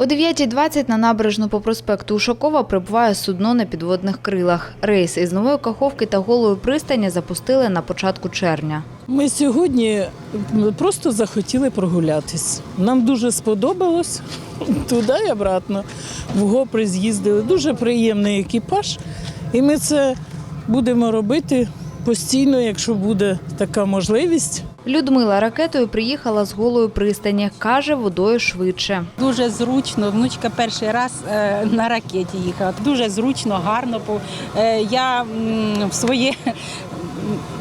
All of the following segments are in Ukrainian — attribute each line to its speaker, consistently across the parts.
Speaker 1: О 9.20 на набережну по проспекту Ушакова прибуває судно на підводних крилах. Рейс із Нової Каховки та Голої пристані запустили на початку червня.
Speaker 2: Ми сьогодні просто захотіли прогулятись. Нам дуже сподобалось туди і обратно. В Гопри з'їздили. Дуже приємний екіпаж. І ми це будемо робити постійно, якщо буде така можливість.
Speaker 1: Людмила ракетою приїхала з Голої пристані. Каже, водою швидше.
Speaker 3: Дуже зручно. Внучка перший раз е, на ракеті їхала. Дуже зручно, гарно. Е, Я в своє.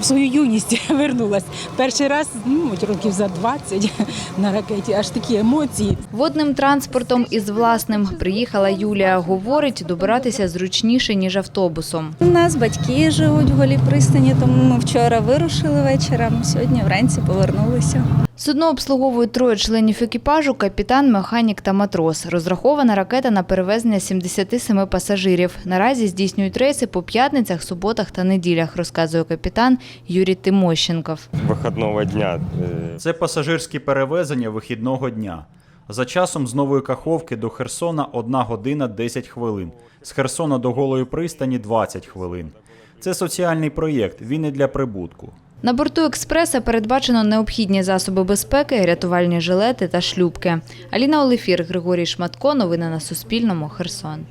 Speaker 3: В свою юність вернулась. Перший раз, ну, років за 20 на ракеті, аж такі емоції.
Speaker 1: Водним транспортом із власним приїхала Юлія. Говорить, добиратися зручніше, ніж автобусом.
Speaker 4: У нас батьки живуть в голій пристані, тому ми вчора вирушили вечором. Сьогодні вранці повернулися.
Speaker 1: Судно обслуговують троє членів екіпажу – капітан, механік та матрос. Розрахована ракета на перевезення 77 пасажирів. Наразі здійснюють рейси по п'ятницях, суботах та неділях, розказує капітан Юрій Тимощенков.
Speaker 5: выходного дня.
Speaker 6: Це пасажирські перевезення вихідного дня. За часом з Нової Каховки до Херсона 1 година 10 хвилин. З Херсона до Голої пристані 20 хвилин. Це соціальний проєкт, він і для прибутку.
Speaker 1: На борту експреса передбачено необхідні засоби безпеки, рятувальні жилети та шлюпки. Аліна Олефір, Григорій Шматко. Новини на Суспільному. Херсон.